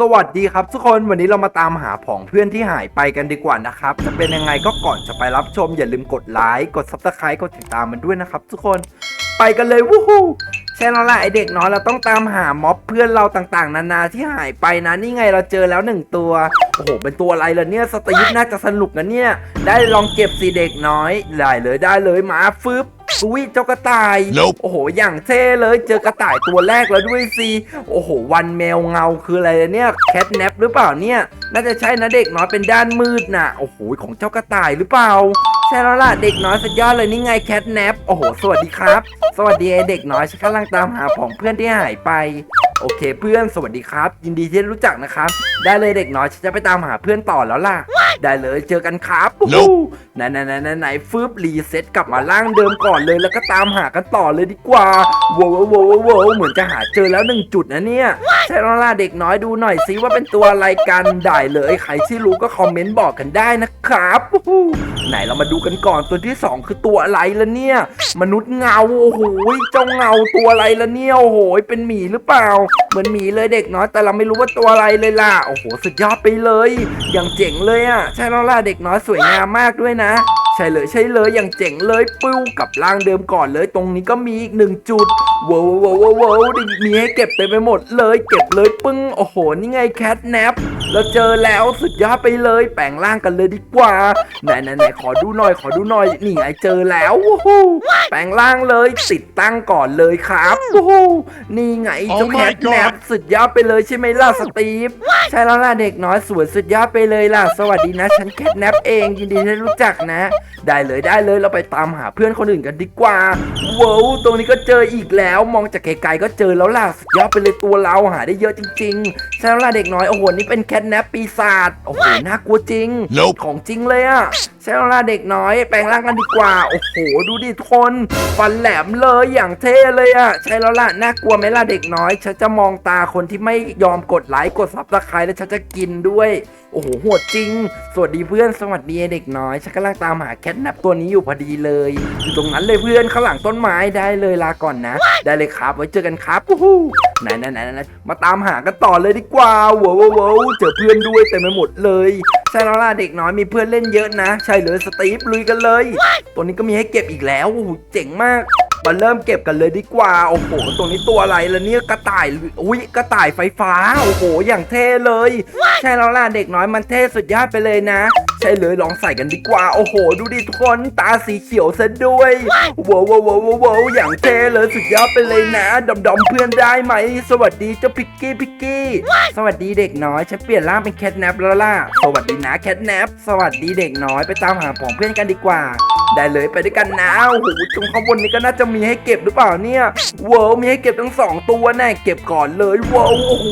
สวัสดีครับทุกคนวันนี้เรามาตามหาผองเพื่อนที่หายไปกันดีกว่านะครับ จะเป็นยังไงก็ก่อนจะไปรับชม อย่าลืมกดไลค์กดซับสไครต์กดติดตามมันด้วยนะครับ ทุกคนไปกันเลยวู้ฮู้ใช่แล้วล่ะไอเด็กน้อยเราต้องตามหาม็อบเพื่อนเราต่างๆ นานาที่หายไปนะนี่ไงเราเจอแล้วหนึ่งตัวโอ้โหเป็นตัวอะไรล่ะเนี่ยสตีฟน่าจะสนุกนะเนี่ย ได้ลองเก็บสีเด็กน้อยได้เลยได้เลยมาฟึบ อุ้ยเจ้ากระต่าย Nope โอ้โห อย่างเท่เลยเจอกระต่ายตัวแรกแล้วด้วยสิโอ้โห วันแมวเงาคืออะไรเนี่ยแคทแนปหรือเปล่าเนี่ย น่าจะใช่นะเด็กน้อยเป็นด้านมืดน่ะ โอ้โห ของเจ้ากระต่ายหรือเปล่า ใช่แล้วล่ะเด็กน้อยสุดยอดเลยนี่ไงแคทแนปโอ้โห สวัสดีครับ สวัสดีไอ้เด็กน้อยฉันกำลังตามหาของเพื่อนที่หายไปโอเคเพื่อนสวัสดีครับ ยินดีที่ได้รู้จักนะครับ ได้เลยเด็กน้อยฉันจะไปตามหาเพื่อนต่อแล้วล่ะ ได้เลยเจอกันครับโอ้โห Nope ไหนไหนไหนไหนไหนฟืบรีเซ็ตกลับมาร่างเดิมก่อนเลยแล้วก็ตามหากันต่อเลยดีกว่าโว้วโว้วโว้วเหมือนจะหาเจอแล้วหนึ่งจุดนะเนี่ยใช่แล้วล่ะเด็กน้อยดูหน่อยซิว่าเป็นตัวอะไรกันได้เลยใครที่รู้ก็คอมเมนต์บอกกันได้นะครับโอ้โหไหนเรามาดูกันก่อนตัวที่สองคือตัวอะไรละเนี่ย มนุษย์เงาโอ้โหเจ้าเงาตัวอะไรละเนี่ยโอ้โหเป็นหมีหรือเปล่า เหมือนหมีเลยเด็กน้อยแต่เราไม่รู้ว่าตัวอะไรเลยล่ะโอ้โหสุดยอดไปเลย อย่างเจ๋งเลยอะใช่แล้วล่ะเด็กน้อยสวยงามมากด้วยนะ ใช่เลยใช่เลยอย่างเจ๋งเลยปิ้วกับร่างเดิมก่อนเลย ตรงนี้ก็มีอีกหนึ่งจุดว้าวว้าวว้าวว้าวมีให้เก็บเต็มไปหมดเลยเก็บเลยปึ้งโอ้โหนี่ไงแคทแนปเราเจอแล้วสุดยอดไปเลยแปลงร่างกันเลยดีกว่าไหนไหนไหนขอดูหน่อยขอดูหน่อยนี่ไงเจอแล้ววู้ฮู้แปลงร่างเลยติดตั้งก่อนเลยครับวู้ฮู้นี่ไงเจ้า Oh แค my ทแนป God สุดยอดไปเลยใช่ไหมล่ะสตีฟใช่แล้วล่ะเด็กน้อยสวยสุดยอดไปเลยล่ะ สวัสดีนะ ฉันแคทแนปเองยินดีที่ได้รู้จักนะได้เลยได้เลยเราไปตามหาเพื่อนคนอื่นกันดีกว่าว้าวตรงนี้ก็เจออีกแล้วมองจากไกลๆก็เจอแล้วล่ะสุดยอดไปเลยตัวเราหาได้เยอะจริงๆใช่แล้วล่ะเด็กน้อยโอ้โหนี่เป็นแคทแนปปีศาจโอ้โหน่ากลัวจริง Nope ของจริงเลยอะใช่แล้วล่ะเด็กน้อยแปลงร่างกันดีกว่าโอ้โหดูดิทุกคนฟันแหลมเลยอย่างเท่เลยอะใช่แล้วล่ะน่ากลัวไหมล่ะเด็กน้อยฉันจะมองตาคนที่ไม่ยอมกดไลค์กดซับสไครต์แล้วฉันจะกินด้วย โอ้โหโหดจริง สวัสดีเพื่อน สวัสดีเด็กน้อย ฉันกำลังตามหาแคทแนปตัวนี้อยู่พอดีเลย อยู่ตรงนั้นเลยเพื่อนข้างหลังต้นไม้ได้เลยลาก่อนนะ ได้เลยครับ ไว้เจอกันครับวู้ฮู้ไหนไหนไหนไหนมาตามหากันต่อเลยดีกว่าว้าวว้าวว้าวเจอเพื่อนด้วยเต็มไปหมดเลยใช่แล้วล่ะเด็กน้อยมีเพื่อนเล่นเยอะนะ ใช่เลยสตีฟลุยกันเลย ตัวนี้ก็มีให้เก็บอีกแล้วโอ้โหเจ๋งมาก มาเริ่มเก็บกันเลยดีกว่า โอ้โหตัวนี้ตัวอะไรล่ะเนี่ยกระต่ายอุ้ยกระต่ายไฟฟ้า โอ้โห อย่างเท่เลย ใช่แล้วล่ะเด็กน้อยมันเท่สุดยอดไปเลยนะ ใช่เลยลองใส่กันดีกว่า โอ้โห ดูดิทุกคนตาสีเขียวซะด้วยว้าวว้าวว้าวว้าวว้าวอย่างเท่เลยสุดยอดไปเลยนะดอมดอมๆเพื่อนได้ไหม สวัสดีเจ้าพิกกี้พิกกี้สวัสดีเด็กน้อยฉันเปลี่ยนร่างเป็นแคทแนปแล้วล่ะสวัสดีนะแคทแนปสวัสดีเด็กน้อยไปตามหาของเพื่อนกันดีกว่า ได้เลยไปด้วยกันนะโอ้โหตรงข้างบนนี้ก็น่าจะมีให้เก็บหรือเปล่าเนี่ยว้าวมีให้เก็บทั้งสองตัวแน่เก็บก่อนเลยว้าวโอ้โห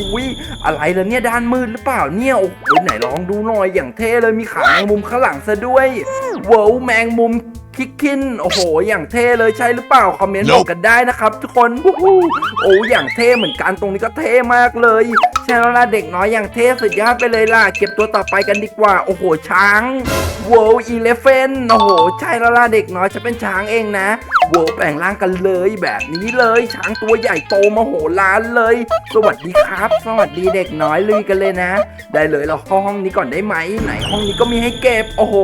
อะไรล่ะเนี่ยด้านมืดหรือเปล่าเนี่ยโอ้โหไหนลองดูหน่อยอย่างเท่เลยมีขาแมงมุมข้างหลังซะด้วยว้าวแมงมุมคิกคินโอ้โห อย่างเท่เลยใช่หรือเปล่า คอมเมนต์บอกกันได้นะครับทุกคนวู้โอ้อย่างเท่เหมือนกันตรงนี้ก็เท่มากเลย แล้วล่ะเด็กน้อยอย่างเทพสุดยอดไปเลยล่ะ เก็บตัวต่อไปกันดีกว่า โอ้โห ช้างว้าวอีเลฟเฟนโอ้โห ใช่แล้วล่ะเด็กน้อยจะเป็นช้างเองนะว้าวแปลงร่างกันเลยแบบนี้เลยช้างตัวใหญ่โตมโหฬารเลย สวัสดีครับ สวัสดีเด็กน้อยลุยกันเลยนะ ได้เลยเราเข้าห้องนี้ก่อนได้ไหมไหนห้องนี้ก็มีให้เก็บโอ้โห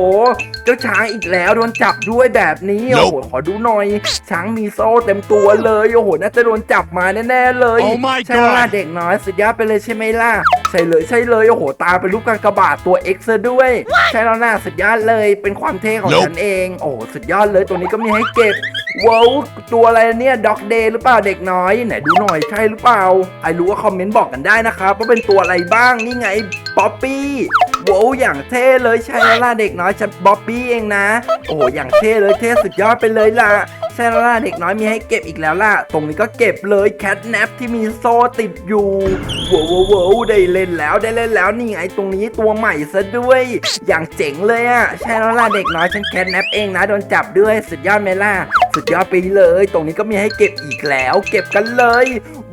เจ้าช้างอีกแล้วโดนจับด้วยแบบนี้โอ้โหขอดูหน่อย ช้างมีโซ่เต็มตัวเลยโอ้โหน่าจะโดนจับมาแน่ๆเลย Oh my ใช่แล้วล่ะ God เด็กน้อยสุดยอดไปเลยใช่ไหมล่ะใช่เลยใช่เลยโอ้โหตาเป็นรูปกากบาทตัว X ซะด้วย ใช่แล้วน่าสุดยอดเลยเป็นความเท่ของ Nope ฉันเอง โอ้โหสุดยอดเลยตัวนี้ก็มีให้เก็บ ว้าวตัวอะไรเนี่ยด็อกเดย์หรือเปล่าเด็กน้อยไหนดูหน่อยใช่หรือเปล่าใครรู้ว่าคอมเมนต์บอกกันได้นะครับว่าเป็นตัวอะไรบ้างนี่ไงป๊อปปี้ว้าวอย่างเท่เลยใช่แล้วล่ะเด็กน้อยฉันบ๊อบบี้เองนะ โอ้โหอย่างเท่เลยเท่สุดยอดไปเลยล่ะ ใช่แล้วล่ะเด็กน้อยมีให้เก็บอีกแล้วล่ะ ตรงนี้ก็เก็บเลยแคทแนปที่มีโซ่ติดอยู่ว้าวว้าวว้าวได้เล่นแล้วได้เล่นแล้วนี่ไงตรงนี้ตัวใหม่ซะด้วย อย่างเจ๋งเลยอะใช่แล้วล่ะเด็กน้อยฉันแคทแนปเองนะโดนจับด้วยสุดยอดไหมล่ะสุดยอดไปเลย ตรงนี้ก็มีให้เก็บอีกแล้ว เก็บกันเลย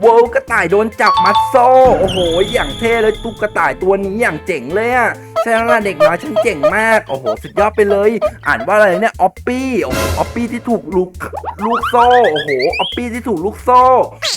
ว้าวกระต่ายโดนจับมัดโซ่โอ้โหอย่างเท่เลยตุ๊กกระต่ายตัวนี้อย่างเจ๋งเลยอะ ช่แล้วล่ะเด็กน้อยฉันเจ๋งมาก โอ้โห สุดยอดไปเลย อ่านว่าอะไรเนี่ย ออปปี้โอ้โหออปปี้ที่ถูกลูกลูกโซ่ โอ้โห ออปปี้ที่ถูกลูกโซ่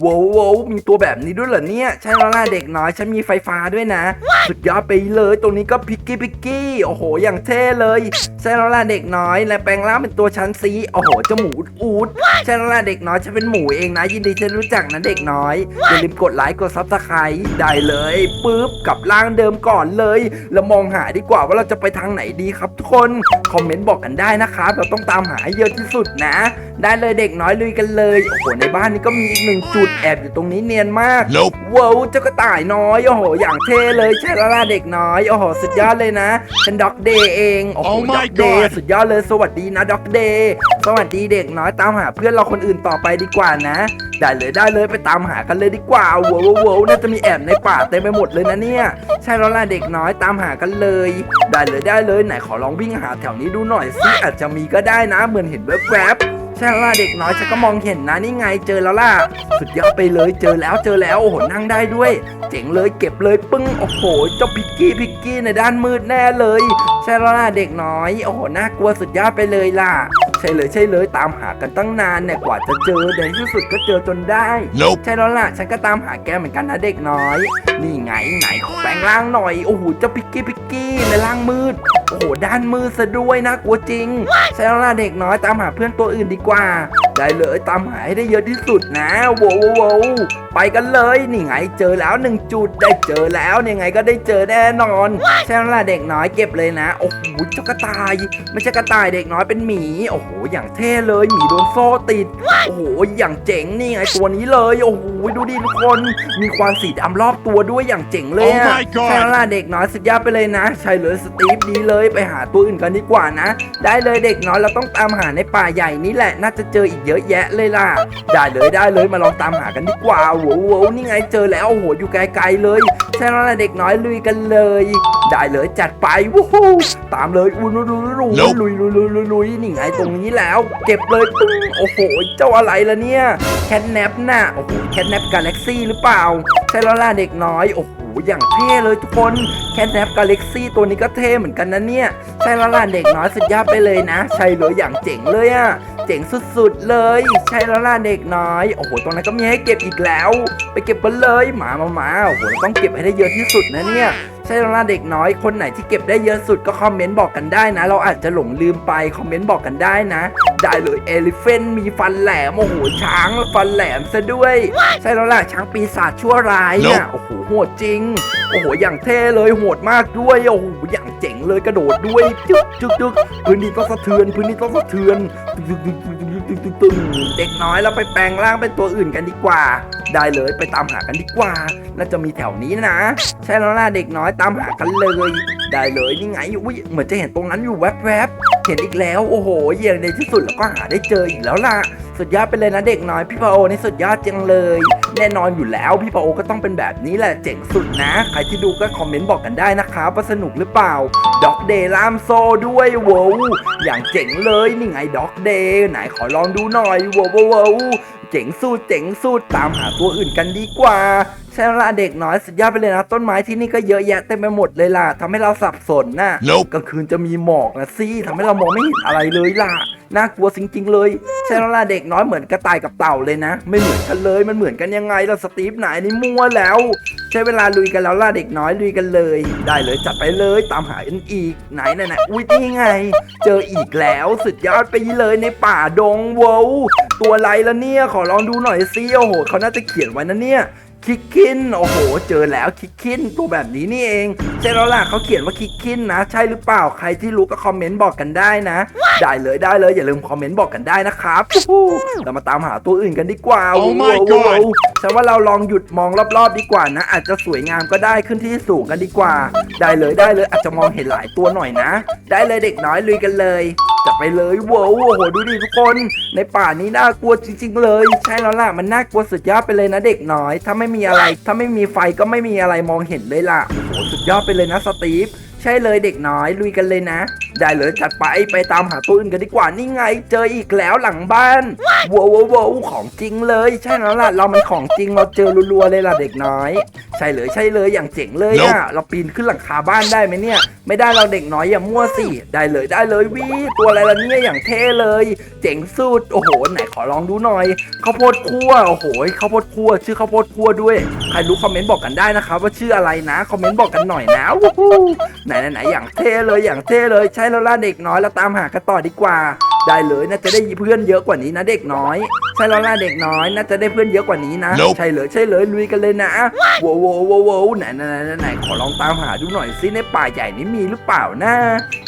โว้วโว้วมีตัวแบบนี้ด้วยเหรอเนี่ย ใช่แล้วล่ะเด็กน้อยฉันมีไฟฟ้าด้วยนะ สุดยอดไปเลย ตรงนี้ก็พิกกี้พิกกี้ โอ้โห อย่างเท่เลย ใช่แล้วล่ะเด็กน้อย และแปลงร่างเป็นตัวชั้นซีโอ้โหเจาหมูอูดใช่แล้วล่ะเด็กน้อยฉันเป็นหมูเองนะ ยินดีที่รู้จักนะเด็กน้อยอย่าลืมกดไลค์ กดซับสไครต์ได้เลยปุ๊บกลับร่างเดิมก่อนเลย แล้วมองหาดีกว่าว่าเราจะไปทางไหนดีครับทุกคน คอมเมนต์บอกกันได้นะครับ เราต้องตามหาให้เยอะที่สุดนะ ได้เลยเด็กน้อยลุยกันเลย โอ้โห ในบ้านนี้ก็มีอีกหนึ่งจุดแอบอยู่ตรงนี้เนียนมาก Nope. ว้าวเจ้ากระต่ายน้อย โอ้โห อย่างเท่เลยใช่แล้วล่ะเด็กน้อย โอ้โห สุดยอดเลยนะ ฉันด็อกเดย์เอง โอ้โห Oh my ด็อกเดย์ God สุดยอดเลย สวัสดีนะด็อกเดย์ สวัสดีเด็กน้อยตามหาเพื่อนเราคนอื่นต่อไปดีกว่านะ ได้เลยได้เลยไปตามหากันเลยดีกว่าว้าวว้าวน่าจะมีแอบในป่าเต็มไปหมดเลยนะเนี่ย ใช่แล้วล่ะเด็กน้อยตามหากันเลยได้เลยได้เลยไหนขอลองวิ่งหาแถวนี้ดูหน่อยสิอาจจะมีก็ได้นะเหมือนเห็นแวบๆใช่แล้วล่ะเด็กน้อยฉันก็มองเห็นนะนี่ไงเจอแล้วล่ะ สุดยอดไปเลยเจอแล้วเจอแล้วโอ้โหนั่งได้ด้วย เจ๋งเลยเก็บเลยปึ้งโอ้โหเจ้าพิกกี้พิกกี้ในด้านมืดแน่เลย ใช่แล้วล่ะเด็กน้อย โอ้โหน่ากลัวสุดยอดไปเลยล่ะ ใช่เลยใช่เลยตามหากันตั้งนานเนี่ยกว่าจะเจอในที่สุดก็เจอจนได้ Nope. ใช่แล้วล่ะฉันก็ตามหาแกเหมือนกันนะเด็กน้อย นี่ไงไหนขอแปลงร่างหน่อยโอ้โหเจ้าพิกกี้พิกกี้ในร่างมืดโอ้โหด้านมืดซะด้วยน่ากลัวจริง ใช่แล้วล่ะเด็กน้อยตามหาเพื่อนตัวอื่นดีกว่า ได้เลยตามหาให้ได้เยอะที่สุดนะโว้วโว้วไปกันเลยนี่ไงเจอแล้วหนึ่งจุดได้เจอแล้วนี่ไงก็ได้เจอแน่นอน ใช่แล้วล่ะเด็กน้อยเก็บเลยนะโอ้โหเจ้ากระต่าย ไม่ใช่กระต่ายเด็กน้อยเป็นหมีโอ้โหอย่างเท่เลยหมีโดนโซ่ติดโอ้โหอย่างเจ๋งนี่ไงตัวนี้เลยโอ้โหดูดิทุกคนมีควันสีดำรอบตัวด้วยอย่างเจ๋งเลยอะ Oh my god ใช่แล้วล่ะเด็กน้อยสุดยอดไปเลยนะ ใช่เลยสตีฟดีเลยไปหาตัวอื่นกันดีกว่านะ ได้เลยเด็กน้อยเราต้องตามหาในป่าใหญ่นี่แหละน่าจะเจออีกเยอะแยะเลยล่ะ ได้เลยได้เลยมาลองตามหากันดีกว่าโว้โหนี่ไงเจอแล้วโอ้โหอยู่ไกลๆเลยใช่แล้วล่ะเด็กน้อยลุยกันเลย ได้เลยจัดไปวู้ฮู้ตามเลยอุ้ยลุยลุยลุย Nope ลุยลุยลุยลุยลุยนี่ไงตรงนี้แล้ว เก็บเลยปึ้งโอ้โหเจ้าอะไรล่ะเนี่ยแคทแนปน่ะโอ้โหแคทแนปกาแล็กซี่หรือเปล่า ใช่แล้วล่ะเด็กน้อยโอ้โหอย่างเท่เลยทุกคนแคทแนปกาแล็กซี่ตัวนี้ก็เท่เหมือนกันนะเนี่ย ใช่แล้วล่ะเด็กน้อยสุดยอดไปเลยนะ ใช่เลยอย่างเจ๋งเลยอะ เจ๋งสุดๆเลย ใช่แล้วล่ะเด็กน้อย โอ้โห ตรงนั้นก็มีให้เก็บอีกแล้ว ไปเก็บมันเลย หมามามาโอ้โหต้องเก็บให้ได้เยอะที่สุดนะเนี่ย ช่แล้วล่ะเด็กน้อยคนไหนที่เก็บได้เยอะสุดก็คอมเมนต์บอกกันได้นะ เราอาจจะหลงลืมไปคอมเมนต์บอกกันได้นะ ได้เลยเอลิเฟนมีฟันแหลมโอ้โหช้างฟันแหลมซะด้วย ใช่แล้วล่ะช้างปีศาจชั่วร้ายเนี่ยโอ้โหโหดจริงโอ้โหอย่างเท่เลยโหดมากด้วยโอ้โหอย่างเจ๋งเลยกระโดดด้วยจึ๊กจึ๊กจึ๊กพื้นที่ต้องสะเทือนพื้นที่ต้องสะเทือนตึ๊กตึ๊กตึ๊กตึ๊กตึ๊กตึ๊กตึ๊กเด็กน้อยเราไปแปลงร่างเป็นตัวอื่นกันดีกว่า ได้เลยไปตามหากันดีกว่าน่าจะมีแถวนี้นะ ใช่แล้วล่ะเด็กน้อยตามหากันเลย ได้เลยนี่ไงอุ้ยเหมือนจะเห็นตรงนั้นอยู่แวบๆเห็นอีกแล้วโอ้โหเยี่ยงในที่สุดแล้วก็หาได้เจออีกแล้วล่ะสุดยอดไปเลยนะเด็กน้อยพี่พาโอนี่สุดยอดจังเลย แน่นอนอยู่แล้วพี่พาโอก็ต้องเป็นแบบนี้แหละเจ๋งสุดนะ ใครที่ดูก็คอมเมนต์บอกกันได้นะครับว่าสนุกหรือเปล่าด็อกเดย์ล่ามโซด้วยโว้วอย่างเจ๋งเลยนี่ไงด็อกเดย์ไหนขอลองดูหน่อยว้วโว้วโว้ว เจ๋งสุดเจ๋งสุดตามหาตัวอื่นกันดีกว่า ใช่แล้วล่ะเด็กน้อยสุดยอดไปเลยนะ ต้นไม้ที่นี่ก็เยอะแยะเต็มไปหมดเลยล่ะทำให้เราสับสนน่ะ Nope กลางคืนจะมีหมอกนะสิทำให้เรามองไม่เห็นอะไรเลยล่ะ น่ากลัวจริงๆเลยใช่แล้วล่ะเด็กน้อยเหมือนกระต่ายกับเต่าเลยนะ ไม่เหมือนกันเลยมันเหมือนกันยังไงล่ะสตีฟไหนนี่มั่วแล้ว ใช้เวลาลุยกันแล้วล่ะเด็กน้อยลุยกันเลย ได้เลยจัดไปเลยตามหากันอีกไหนไหนไหนอุ้ยนี่ไง เจออีกแล้วสุดยอดไปเลยในป่าดงโวตัวอะไรละเนี่ยขอลองดูหน่อยสิโอ้โหเขาน่าจะเขียนไว้นะเนี่ย คิกคินโอ้โห เจอแล้วคิกคินตัวแบบนี้นี่เองใช่แล้วล่ะเขาเขียนว่าคิกคินนะ ใช่หรือเปล่าใครที่รู้ก็คอมเมนต์บอกกันได้นะ ได้เลยได้เลยอย่าลืมคอมเมนต์บอกกันได้นะครับอู้หูเรามาตามหาตัวอื่นกันดีกว่า Oh my ว้าว God ว้าวฉันว่าเราลองหยุดมองรอบๆดีกว่านะ อาจจะสวยงามก็ได้ขึ้นที่สูงกันดีกว่า ได้เลยได้เลยอาจจะมองเห็นหลายตัวหน่อยนะ ได้เลยเด็กน้อยลุยกันเลย จะไปเลยโว้วโอ้โหดูดิทุกคน ในป่านี้น่ากลัวจริง ๆ เลย ใช่แล้วล่ะมันน่ากลัวสุดยอดไปเลยนะเด็กน้อย ถ้าไม่มีอะไร ถ้าไม่มีไฟก็ไม่มีอะไรมองเห็นเลยล่ะโอ้โหสุดยอดไปเลยนะสตีฟ ใช่เลยเด็กน้อยลุยกันเลยนะ ได้เลยจัดไปไปตามหาตัวอื่นกันดีกว่านี่ไง เจออีกแล้วหลังบ้านว้าวว้าวว้าวของจริงเลย ใช่แล้วล่ะเรามันของจริงเราเจอรัวๆเลยล่ะเด็กน้อย ใช่เลยใช่เลยอย่างเจ๋งเลยอะเราปีนขึ้นหลังคาบ้านได้ไหมเนี่ย ไม่ได้เราเด็กน้อยอย่ามั่วสิได้เลยได้เลยวิตัวอะไรล่ะเนี่ยอย่างเท่เลย เจ๋งสุดโอ้โหไหนขอลองดูหน่อยข้าวโพดคั่วโอ้โหข้าวโพดคั่วชื่อข้าวโพดคั่วด้วยใครรู้คอมเมนต์บอกกันได้นะครับว่าชื่ออะไรนะคอมเมนต์บอกกันหน่อยนะวู้ฮู้ไหนไหนไหนอย่างเท่เลยอย่างเท่เลยใช่แล้วล่ะเด็กน้อยเราตามหากันต่อดีกว่า ได้เลยน่าจะได้เพื่อนเยอะกว่านี้นะเด็กน้อยใช่แล้วล่ะเด็กน้อยน่าจะได้เพื่อนเยอะกว่านี้นะ Nope ใช่เลยใช่เลยลุยกันเลยนะโว้วโว้วโว้วโว้วไหนไหนไหนไหนขอลองตามหาดูหน่อยสิในป่าใหญ่นี้มีหรือเปล่านะ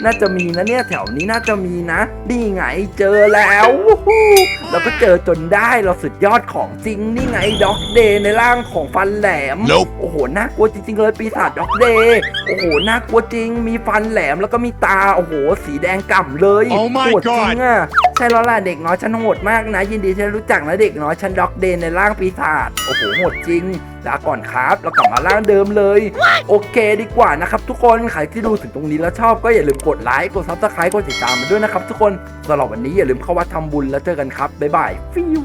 น่าจะมีนะเนี่ยแถวนี้น่าจะมีนะนี่ไงเจอแล้ววู้ฮู้เราก็เจอจนได้เราสุดยอดของจริงนี่ไงด็อกเดย์ในร่างของฟันแหลม Nope โอ้โหน่ากลัวจริงๆเลยปีศาจด็อกเดย์โอ้โหน่ากลัวจริง มีฟันแหลมแล้วก็มีตาโอ้โห สีแดงก่ำเลย Oh my โหดจริง God อะใช่แล้วล่ะเด็กน้อยฉันโหดมากนะ ยินดีที่ได้รู้จักนะเด็กน้อยฉันด็อกเดย์ในร่างปีศาจโอ้โหโหดจริงลาก่อนครับเรากลับมาร่างเดิมเลย โอเคดีกว่านะครับทุกคนใครที่ดูถึงตรงนี้แล้วชอบก็อย่าลืมกดไลค์กดซับสไครต์กดติดตามมาด้วยนะครับทุกคนสำหรับวันนี้อย่าลืมเข้าวัดทำบุญแล้วเจอกันครับบ๊ายบายฟิว